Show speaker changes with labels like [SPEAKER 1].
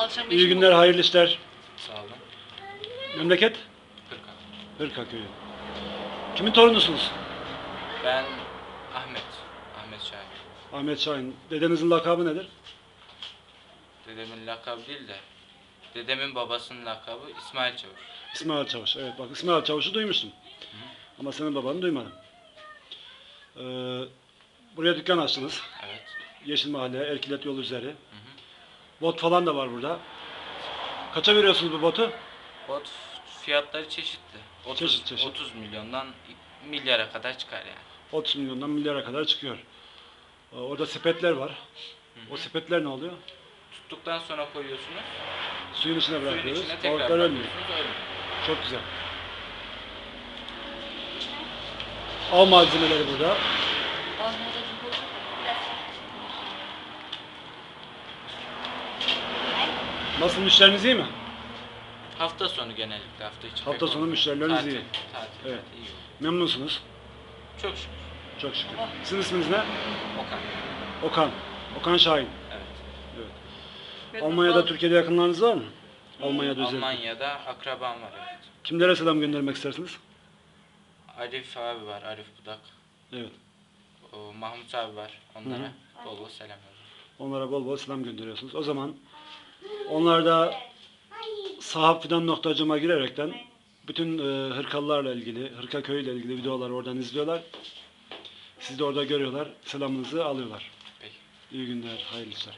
[SPEAKER 1] Akşam
[SPEAKER 2] İyi günler, hayırlı işler.
[SPEAKER 3] Sağ olun.
[SPEAKER 2] Memleket?
[SPEAKER 3] Hırka.
[SPEAKER 2] Hırka köyü. Kimin torunusunuz?
[SPEAKER 3] Ben Ahmet. Ahmet Şahin.
[SPEAKER 2] Ahmet Şahin. Dedenizin lakabı nedir?
[SPEAKER 3] Dedemin lakabı değil de dedemin babasının lakabı İsmail Çavuş.
[SPEAKER 2] İsmail Çavuş. Evet bak İsmail Çavuş'u duymuştum. Ama senin babanı duymadım. Ee, buraya dükkan açtınız.
[SPEAKER 3] Evet.
[SPEAKER 2] Yeşil Mahalle, Erkilet yolu üzeri. Bot falan da var burada. Kaça veriyorsunuz bu botu?
[SPEAKER 3] Bot fiyatları çeşitli. 30,
[SPEAKER 2] Çeşit, çeşit.
[SPEAKER 3] 30 milyondan milyara kadar çıkar yani.
[SPEAKER 2] 30 milyondan milyara kadar çıkıyor. Ee, orada sepetler var. O sepetler ne oluyor?
[SPEAKER 3] Tuttuktan sonra koyuyorsunuz.
[SPEAKER 2] Suyun içine
[SPEAKER 3] Suyun
[SPEAKER 2] bırakıyoruz.
[SPEAKER 3] içine tekrar
[SPEAKER 2] Balıklar ölmüyor. Çok güzel. Av malzemeleri burada.
[SPEAKER 1] Ahmet'e bu-
[SPEAKER 2] Nasıl müşteriniz iyi mi?
[SPEAKER 3] Hafta sonu genellikle hafta içi.
[SPEAKER 2] Hafta
[SPEAKER 3] pek
[SPEAKER 2] sonu
[SPEAKER 3] olmuyor.
[SPEAKER 2] müşterileriniz
[SPEAKER 3] Tatil,
[SPEAKER 2] iyi.
[SPEAKER 3] Tatil,
[SPEAKER 2] Evet.
[SPEAKER 3] evet. iyi.
[SPEAKER 2] Memnunsunuz.
[SPEAKER 3] Çok şükür.
[SPEAKER 2] Çok şükür. Sizin isminiz ne?
[SPEAKER 3] Okan.
[SPEAKER 2] Okan. Okan Şahin.
[SPEAKER 3] Evet.
[SPEAKER 2] Evet.
[SPEAKER 1] Ben
[SPEAKER 2] Almanya'da, Türkiye'de yakınlarınız var mı? Almanya'da özellikle.
[SPEAKER 3] Almanya'da akrabam var evet.
[SPEAKER 2] Kimlere selam göndermek istersiniz?
[SPEAKER 3] Arif abi var, Arif Budak.
[SPEAKER 2] Evet.
[SPEAKER 3] O, Mahmut abi var. Onlara
[SPEAKER 2] Hı
[SPEAKER 3] bol bol selam.
[SPEAKER 2] Onlara bol bol selam gönderiyorsunuz. O zaman onlar da sahapfidan.com'a girerekten bütün e, hırkalılarla ilgili, hırka köyüyle ilgili videoları oradan izliyorlar. Siz de orada görüyorlar. Selamınızı alıyorlar.
[SPEAKER 3] Peki.
[SPEAKER 2] İyi günler, hayırlı işler.